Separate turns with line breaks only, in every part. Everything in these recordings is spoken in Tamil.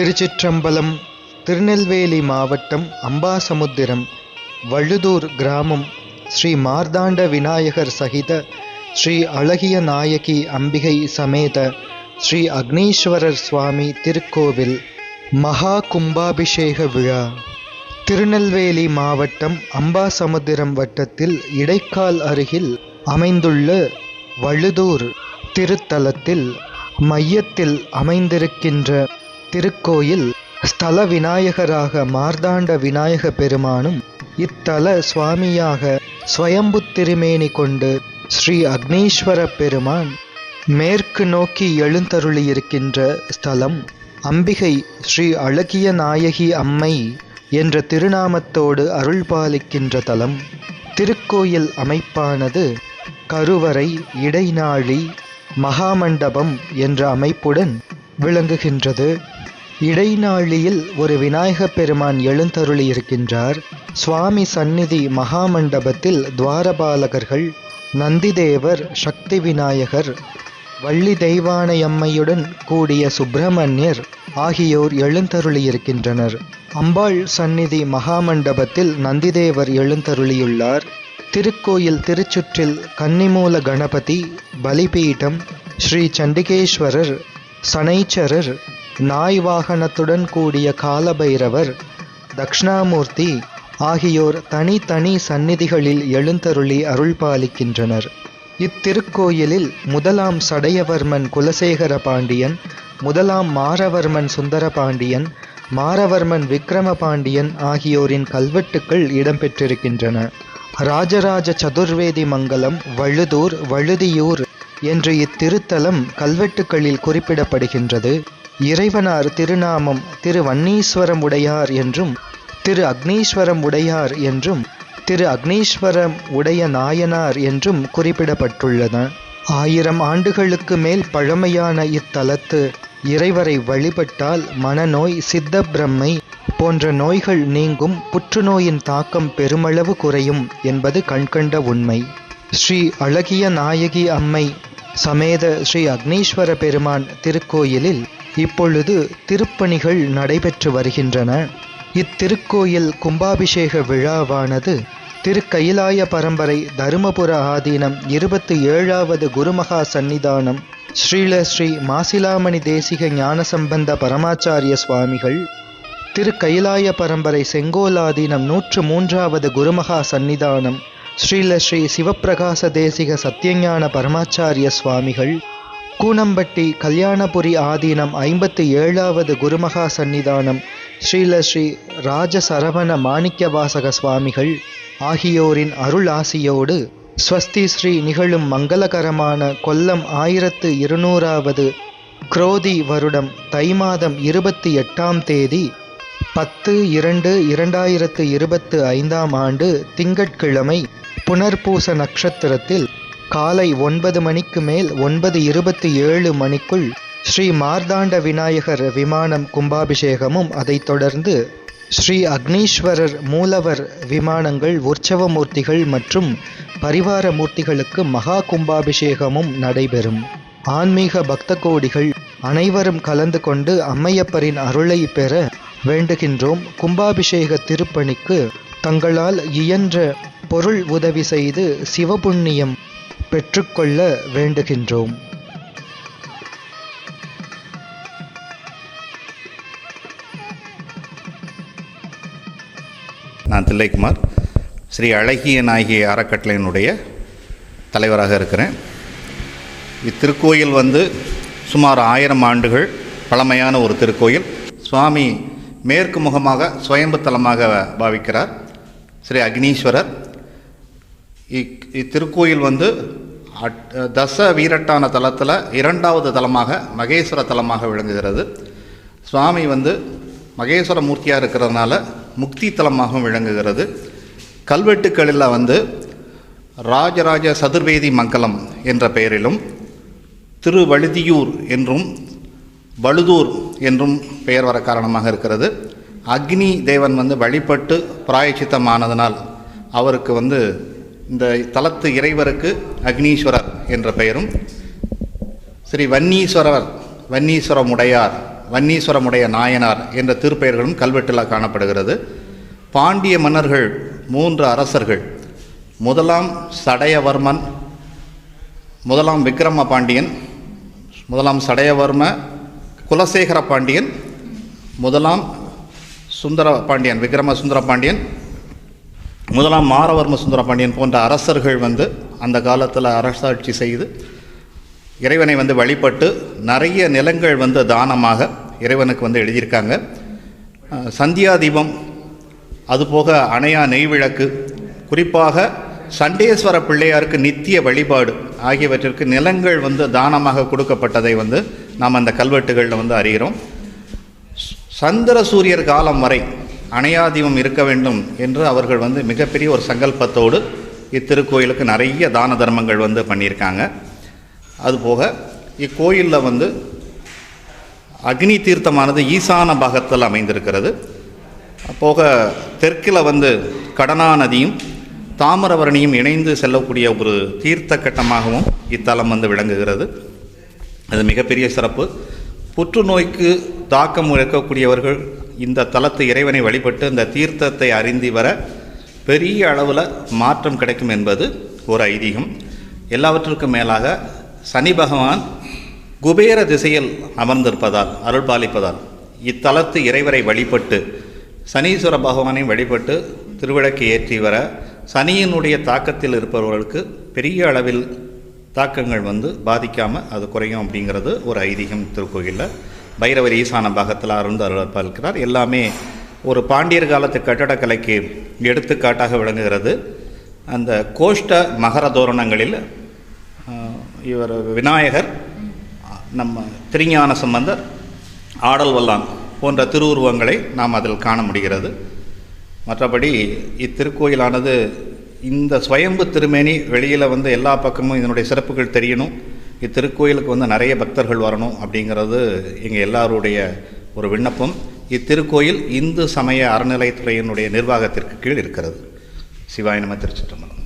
திருச்சிற்றம்பலம் திருநெல்வேலி மாவட்டம் அம்பாசமுத்திரம் வழுதூர் கிராமம் ஸ்ரீ மார்த்தாண்ட விநாயகர் சகித ஸ்ரீ அழகிய நாயகி அம்பிகை சமேத ஸ்ரீ அக்னீஸ்வரர் சுவாமி திருக்கோவில் மகா கும்பாபிஷேக விழா. திருநெல்வேலி மாவட்டம் அம்பாசமுத்திரம் வட்டத்தில் இடைக்கால் அருகில் அமைந்துள்ள வழுதூர் திருத்தலத்தில் மையத்தில் அமைந்திருக்கின்ற திருக்கோயில் ஸ்தல விநாயகராக மார்தாண்ட விநாயக பெருமானும் இத்தல சுவாமியாக ஸ்வயம்பு திருமேனி கொண்டு ஸ்ரீ அக்னீஸ்வர பெருமான் மேற்கு நோக்கி எழுந்தருளியிருக்கின்ற ஸ்தலம் அம்பிகை ஸ்ரீ அழகிய நாயகி அம்மை என்ற திருநாமத்தோடு அருள்பாலிக்கின்ற தலம். திருக்கோயில் அமைப்பானது கருவறை இடைநாழி மகாமண்டபம் என்ற அமைப்புடன் விளங்குகின்றது. இடைநாழியில் ஒரு விநாயகப் பெருமான் எழுந்தருளி இருக்கின்றார் சுவாமி சந்நிதி மகாமண்டபத்தில் துவாரபாலகர்கள் நந்திதேவர் சக்தி விநாயகர் வள்ளி தெய்வானையம்மையுடன் கூடிய சுப்பிரமணியர் ஆகியோர் எழுந்தருளியிருக்கின்றனர். அம்பாள் சந்நிதி மகாமண்டபத்தில் நந்திதேவர் எழுந்தருளியுள்ளார். திருக்கோயில் திருச்சுற்றில் கன்னிமூல கணபதி பலிபீடம் ஸ்ரீ சண்டிகேஸ்வரர் சனைச்சரர் நாய் வாகனத்துடன் கூடிய காலபைரவர் தக்ஷணாமூர்த்தி ஆகியோர் தனித்தனி சந்நிதிகளில் எழுந்தருளி அருள்பாலிக்கின்றனர். இத்திருக்கோயிலில் முதலாம் சடையவர்மன் குலசேகர பாண்டியன் முதலாம் மாரவர்மன் சுந்தர பாண்டியன் மாரவர்மன் விக்ரம பாண்டியன் ஆகியோரின் கல்வெட்டுக்கள் இடம்பெற்றிருக்கின்றன. ராஜராஜ சதுர்வேதி மங்கலம் வழுதூர் வழுதியூர் என்று இத்திருத்தலம் கல்வெட்டுக்களில் குறிப்பிடப்படுகின்றது. இறைவனார் திருநாமம் திரு வன்னீஸ்வரம் உடையார் என்றும் திரு அக்னீஸ்வரம் உடையார் என்றும் திரு அக்னீஸ்வரம் உடைய நாயனார் என்றும் குறிப்பிடப்பட்டுள்ளன. ஆயிரம் ஆண்டுகளுக்கு மேல் பழமையான இத்தலத்து இறைவரை வழிபட்டால் மனநோய் சித்த பிரம்மை போன்ற நோய்கள் நீங்கும் புற்றுநோயின் தாக்கம் பெருமளவு குறையும் என்பது கண்கண்ட உண்மை. ஸ்ரீ அழகிய நாயகி அம்மை சமேத ஸ்ரீ அக்னீஸ்வர பெருமான் திருக்கோயிலில் இப்பொழுது திருப்பணிகள் நடைபெற்று வருகின்றன. இத்திருக்கோயில் கும்பாபிஷேக விழாவானது திருக்கயிலாய பரம்பரை தருமபுர ஆதீனம் இருபத்தி ஏழாவது குருமகா சந்நிதானம். ஸ்ரீல ஸ்ரீ மாசிலாமணி தேசிக ஞானசம்பந்த பரமாச்சாரிய சுவாமிகள். திருக்கயிலாய பரம்பரை செங்கோலாதீனம் நூற்று மூன்றாவது குருமகா சந்நிதானம். ஸ்ரீல ஸ்ரீ சிவப்பிரகாச தேசிக சத்யஞான பரமாச்சாரிய சுவாமிகள். கூனம்பட்டி கல்யாணபுரி ஆதீனம் ஐம்பத்தி ஏழாவது குருமகா சந்நிதானம் ஸ்ரீல ஸ்ரீ ராஜசரவண மாணிக்கவாசக சுவாமிகள் ஆகியோரின் அருள் ஆசியோடு ஸ்வஸ்தி ஸ்ரீ நிகழும் மங்களகரமான கொல்லம் ஆயிரத்து இருநூறாவது குரோதி வருடம் தை மாதம் இருபத்தி எட்டாம் தேதி பத்து இரண்டு இரண்டாயிரத்து இருபத்து ஐந்தாம் ஆண்டு திங்கட்கிழமை புனர்பூச நட்சத்திரத்தில் காலை ஒன்பது மணிக்கு மேல் ஒன்பது இருபத்தி ஏழு மணிக்குள் ஸ்ரீ மார்த்தாண்ட விநாயகர் விமானம் கும்பாபிஷேகமும் அதைத் தொடர்ந்து ஸ்ரீ அக்னீஸ்வரர் மூலவர் விமானங்கள் உற்சவ மூர்த்திகள் மற்றும் பரிவார மூர்த்திகளுக்கு மகா கும்பாபிஷேகமும் நடைபெறும். ஆன்மீக பக்த கோடிகள் அனைவரும் கலந்து கொண்டு அம்மையப்பரின் அருளை பெற வேண்டுகின்றோம். கும்பாபிஷேக திருப்பணிக்கு தங்களால் இயன்ற பொருள் உதவி செய்து சிவபுண்ணியம் பெற்றுக்கொள்ள வேண்டுகின்றோம்.
நான் தில்லைக்குமார். ஸ்ரீ அழகிய நாயகி அறக்கட்டளையினுடைய தலைவராக இருக்கிறேன். இத்திருக்கோயில் வந்து சுமார் ஆயிரம் ஆண்டுகள் பழமையான ஒரு திருக்கோயில். சுவாமி மேற்கு முகமாக சுயம்பு தலமாக பாவிக்கிறார். ஸ்ரீ அக்னீஸ்வரர். இத்திருக்கோயில் வந்து அட் தச வீரட்டான தலத்தில் இரண்டாவது தலமாக மகேஸ்வர தலமாக விளங்குகிறது. சுவாமி வந்து மகேஸ்வர மூர்த்தியாக இருக்கிறதுனால முக்தி தலமாகவும் விளங்குகிறது. கல்வெட்டுக்களில் வந்து ராஜராஜ சதுர்வேதி மங்கலம் என்ற பெயரிலும் திருவழுதியூர் என்றும் வழுதூர் என்றும் பெயர் வர காரணமாக இருக்கிறது. அக்னி தேவன் வந்து வழிபட்டு பிராயச்சித்தமானதனால் அவருக்கு வந்து இந்த தலத்து இறைவருக்கு அக்னீஸ்வரர் என்ற பெயரும் ஸ்ரீ வன்னீஸ்வரர் வன்னீஸ்வரமுடையார் வன்னீஸ்வரமுடைய நாயனார் என்ற திருப்பெயர்களும் கல்வெட்டில் காணப்படுகிறது. பாண்டிய மன்னர்கள் மூன்று அரசர்கள் முதலாம் சடையவர்மன் முதலாம் விக்ரம பாண்டியன் முதலாம் சடையவர்ம குலசேகர பாண்டியன் முதலாம் சுந்தர பாண்டியன் விக்ரம சுந்தர பாண்டியன் முதலாம் மாரவர்ம சுந்தர பாண்டியன் போன்ற அரசர்கள் வந்து அந்த காலத்தில் அரசாட்சி செய்து இறைவனை வந்து வழிபட்டு நிறைய நிலங்கள் வந்து தானமாக இறைவனுக்கு வந்து எழுதியிருக்காங்க. சந்தியா தீபம் அதுபோக அணையா நெய்விளக்கு குறிப்பாக சண்டேஸ்வர பிள்ளையாருக்கு நித்திய வழிபாடு ஆகியவற்றிற்கு நிலங்கள் வந்து தானமாக கொடுக்கப்பட்டதை வந்து நாம் அந்த கல்வெட்டுகளில் வந்து அறிகிறோம். சந்திர சூரியர் காலம் வரை அணையாதீபம் இருக்க வேண்டும் என்று அவர்கள் வந்து மிகப்பெரிய ஒரு சங்கல்பத்தோடு இத்திருக்கோயிலுக்கு நிறைய தான தர்மங்கள் வந்து பண்ணியிருக்காங்க. அதுபோக இக்கோயிலில் வந்து அக்னி தீர்த்தமானது ஈசான பாகத்தில் அமைந்திருக்கிறது. போக தெற்கில் வந்து கடனா நதியும் தாமிரவரணியும் இணைந்து செல்லக்கூடிய ஒரு தீர்த்த கட்டமாகவும் இத்தலம் வந்து விளங்குகிறது. அது மிகப்பெரிய சிறப்பு. புற்றுநோய்க்கு தாக்கம் இருக்கக்கூடியவர்கள் இந்த தலத்து இறைவனை வழிபட்டு இந்த தீர்த்தத்தை அறிந்து வர பெரிய அளவில் மாற்றம் கிடைக்கும் என்பது ஒரு ஐதீகம். எல்லாவற்றிற்கும் மேலாக சனி பகவான் குபேர திசையில் அமர்ந்திருப்பதால் அருள் பாலிப்பதால் இத்தலத்து இறைவரை வழிபட்டு சனீஸ்வர பகவானை வழிபட்டு திருவிளக்கு ஏற்றி வர சனியினுடைய தாக்கத்தில் இருப்பவர்களுக்கு பெரிய அளவில் தாக்கங்கள் வந்து பாதிக்காமல் அது குறையும் அப்படிங்கிறது ஒரு ஐதீகம் திருக்கோயிலில். பைரவர் ஈசான பாகத்தில் அருந்த அருள் எல்லாமே ஒரு பாண்டியர் காலத்து கட்டடக்கலைக்கு எடுத்துக்காட்டாக விளங்குகிறது. அந்த கோஷ்ட மகர தோரணங்களில் இவர் விநாயகர் நம்ம திருஞான சம்பந்தர் ஆடல் வல்லான் போன்ற திருவுருவங்களை நாம் அதில் காண முடிகிறது. மற்றபடி இத்திருக்கோயிலானது இந்த சுயம்பு திருமேனி வெளியில் வந்து எல்லா பக்கமும் இதனுடைய சிறப்புகள் தெரியணும். இத்திருக்கோயிலுக்கு வந்து நிறைய பக்தர்கள் வரணும் அப்படிங்கிறது எங்கள் எல்லாருடைய ஒரு விண்ணப்பம். இத்திருக்கோயில் இந்து சமய அறநிலைத்துறையினுடைய நிர்வாகத்திற்கு கீழ் இருக்கிறது. சிவாய நம திருச்சிற்றம்பலம்.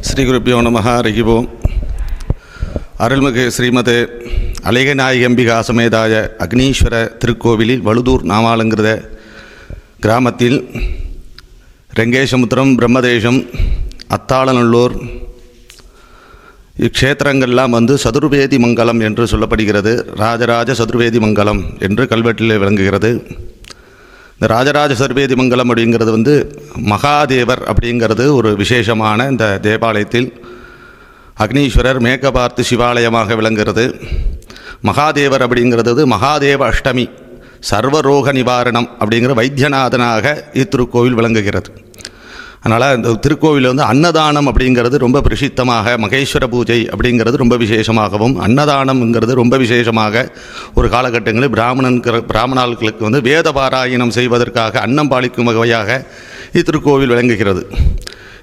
ஸ்ரீ குருப்பியோ நம ரகிபோம் ஓம். அருள்மிகு ஸ்ரீமதே அலைகநாயகம்பிகா சமேதாய அக்னீஸ்வர திருக்கோவிலில் வழுதூர் நாமாலங்கிருத கிராமத்தில் ரெங்கேசமுத்திரம் பிரம்மதேசம் அத்தாளநல்லூர் இக்ஷேத்திரங்கள்லாம் வந்து சதுர்வேதி மங்கலம் என்று சொல்லப்படுகிறது. ராஜராஜ சதுர்வேதி மங்கலம் என்று கல்வெட்டில் விளங்குகிறது. இந்த ராஜராஜ சதுர்வேதி மங்கலம் அப்படிங்கிறது வந்து மகாதேவர் அப்படிங்கிறது ஒரு விசேஷமான இந்த தேவாலயத்தில் அக்னீஸ்வரர் மேற்க பார்த்து சிவாலயமாக விளங்குகிறது. மகாதேவர் அப்படிங்கிறது மகாதேவ அஷ்டமி சர்வரோக நிவாரணம் அப்படிங்கிற வைத்தியநாதனாக இத்திருக்கோவில் விளங்குகிறது. அதனால் இந்த திருக்கோவிலில் வந்து அன்னதானம் அப்படிங்கிறது ரொம்ப பிரசித்தமாக மகேஸ்வர பூஜை அப்படிங்கிறது ரொம்ப விசேஷமாகவும் அன்னதானம்ங்கிறது ரொம்ப விசேஷமாக ஒரு காலகட்டங்களில் பிராமணன் பிராமணர்களுக்கு வந்து வேத பாராயணம் செய்வதற்காக அன்னம் பாலிக்கும் வகையாக இத்திருக்கோவில் விளங்குகிறது.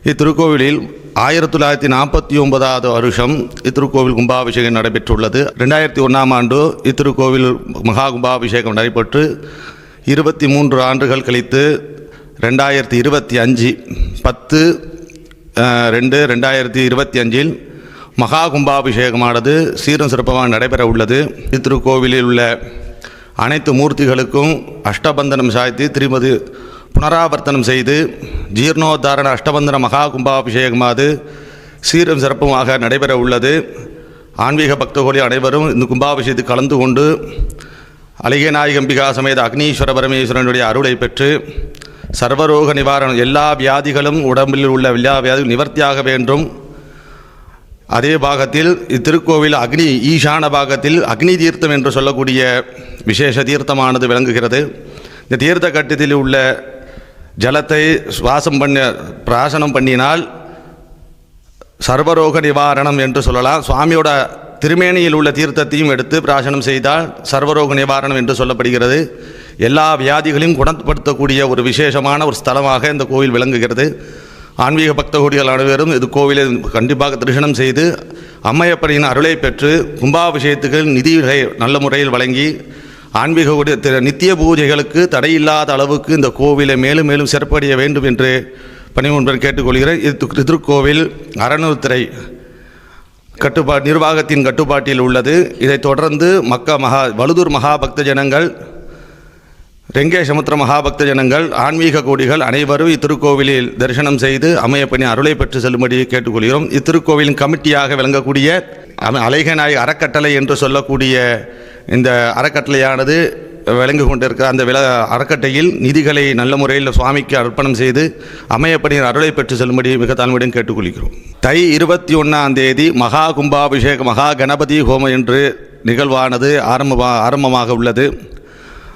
இத்திருக்கோவிலில் ஆயிரத்தி தொள்ளாயிரத்தி நாற்பத்தி ஒன்பதாவது வருஷம் இத்திருக்கோவில் கும்பாபிஷேகம் நடைபெற்றுள்ளது. ரெண்டாயிரத்தி ஒன்றாம் ஆண்டு இத்திருக்கோவில் மகா கும்பாபிஷேகம் நடைபெற்று இருபத்தி மூன்று ஆண்டுகள் கழித்து ரெண்டாயிரத்தி இருபத்தி அஞ்சு பத்து ரெண்டு ரெண்டாயிரத்தி இருபத்தி அஞ்சில் மகா கும்பாபிஷேகமானது சீரும் சிறப்பமாக நடைபெற உள்ளது திருக்கோவிலில் உள்ள அனைத்து மூர்த்திகளுக்கும் அஷ்டபந்தனம் சாய்த்து திருமதி புனராவர்த்தனம் செய்து ஜீர்ணோத்தாரண அஷ்டபந்தன மகா கும்பாபிஷேகமாது சீரும் சிறப்புமாக நடைபெற உள்ளது ஆன்மீக பக்தகோடி அனைவரும் இந்த கும்பாபிஷேகத்தில் கலந்து கொண்டு அழகிய நாயகம்பிகா சமேத அக்னீஸ்வர பரமேஸ்வரனுடைய அருளை பெற்று சர்வரோக நிவாரணம் எல்லா வியாதிகளும் உடம்பில் உள்ள எல்லா வியாதிகளும் நிவர்த்தியாக வேண்டும். அதே பாகத்தில் இத்திருக்கோவில் அக்னி ஈசான பாகத்தில் அக்னி தீர்த்தம் என்று சொல்லக்கூடிய விசேஷ தீர்த்தமானது விளங்குகிறது. இந்த தீர்த்த கட்டத்தில் உள்ள ஜலத்தை சுவாசம் பண்ண பிராசனம் பண்ணினால் சர்வரோக நிவாரணம் என்று சொல்லலாம். சுவாமியோட திருமேனியில் உள்ள தீர்த்தத்தையும் எடுத்து பிராசனம் செய்தால் சர்வரோக நிவாரணம் என்று சொல்லப்படுகிறது. எல்லா வியாதிகளையும் குணப்படுத்தக்கூடிய ஒரு விசேஷமான ஒரு ஸ்தலமாக இந்த கோவில் விளங்குகிறது. ஆன்மீக பக்தகோடிகள் அனைவரும் இது கோவிலை கண்டிப்பாக தரிசனம் செய்து அம்மையப்பரின் அருளை பெற்று கும்பாபிஷேகத்துக்கு நிதிகளை நல்ல முறையில் வழங்கி ஆன்மீக திரு- நித்திய பூஜைகளுக்கு தடையில்லாத அளவுக்கு இந்த கோவிலை மேலும் மேலும் சிறப்படைய வேண்டும் என்று பணிமுன்பன் கேட்டுக்கொள்கிறேன். இது திருக்கோவில் அறநூத்திரை கட்டுப்பா நிர்வாகத்தின் கட்டுப்பாட்டில் உள்ளது. இதைத் தொடர்ந்து மக்க மகா வலுதூர் மகாபக்த ஜனங்கள் ரெங்கேசமுத்திர மகாபக்த ஜனங்கள் ஆன்மீக கோடிகள் அனைவரும் இத்திருக்கோவிலில் தரிசனம் செய்து அமையப்பணி அருளை பெற்று செல்லும்படி கேட்டுக்கொள்கிறோம். இத்திருக்கோவிலின் கமிட்டியாக விளங்கக்கூடிய அலைகநாய் அறக்கட்டளை என்று சொல்லக்கூடிய இந்த அறக்கட்டளையானது விளங்கு கொண்டிருக்கிற அந்த வில அறக்கட்டையில் நிதிகளை நல்ல முறையில் சுவாமிக்கு அர்ப்பணம் செய்து அமையப்பணியின் அருளை பெற்று செல்லும்படி மிக தாழ்மையுடன் கேட்டுக்கொள்கிறோம். தை இருபத்தி ஒன்றாம் தேதி மகா கும்பாபிஷேக மகா கணபதி ஹோமம் என்று நிகழ்வானது ஆரம்ப ஆரம்பமாக உள்ளது.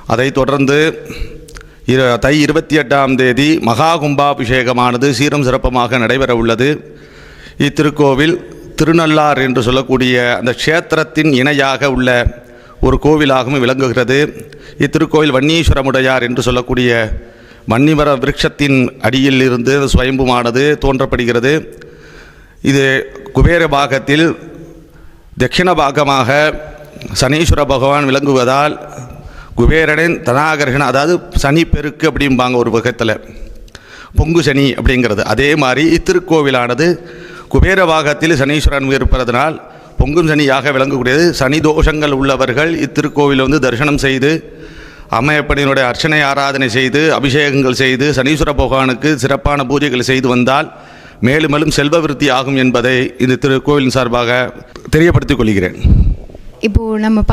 அதைத் தொடர்ந்து இரு- தை இருபத்தி எட்டாம் தேதி மகா கும்பாபிஷேகமானது சீரம் சிறப்பமாக நடைபெற உள்ளது இத்திருக்கோவில் திருநள்ளார் என்று சொல்லக்கூடிய அந்த க்ஷேத்திரத்தின் இணையாக உள்ள ஒரு கோவிலாகவும் விளங்குகிறது. இத்திருக்கோவில் வன்னீஸ்வரமுடையார் என்று சொல்லக்கூடிய வன்னிமர விருட்சத்தின் அடியில் இருந்து சுயம்புமானது தோன்றப்படுகிறது. இது குபேர பாகத்தில் தட்சிண பாகமாக சனீஸ்வர பகவான் விளங்குவதால் குபேரனின் தனாகர்ஷண அதாவது சனி பெருக்கு அப்படிம்பாங்க ஒரு வகத்தில். பொங்கு சனி அப்படிங்கிறது. அதே மாதிரி இத்திருக்கோவிலானது குபேர பாகத்தில் சனீஸ்வரன் இருப்பதனால் பொங்கும் சனியாக விளங்கக்கூடியது. சனி தோஷங்கள் உள்ளவர்கள் இத்திருக்கோவில் வந்து தரிசனம் செய்து அம்மையப்பனினுடைய அர்ச்சனை ஆராதனை செய்து அபிஷேகங்கள் செய்து சனீஸ்வர பகவானுக்கு சிறப்பான பூஜைகள் செய்து வந்தால் மேலும் மேலும் செல்வ விருத்தி ஆகும் என்பதை இந்த திருக்கோவிலின் சார்பாக தெரியப்படுத்திக் கொள்கிறேன்.
இப்போது நம்ம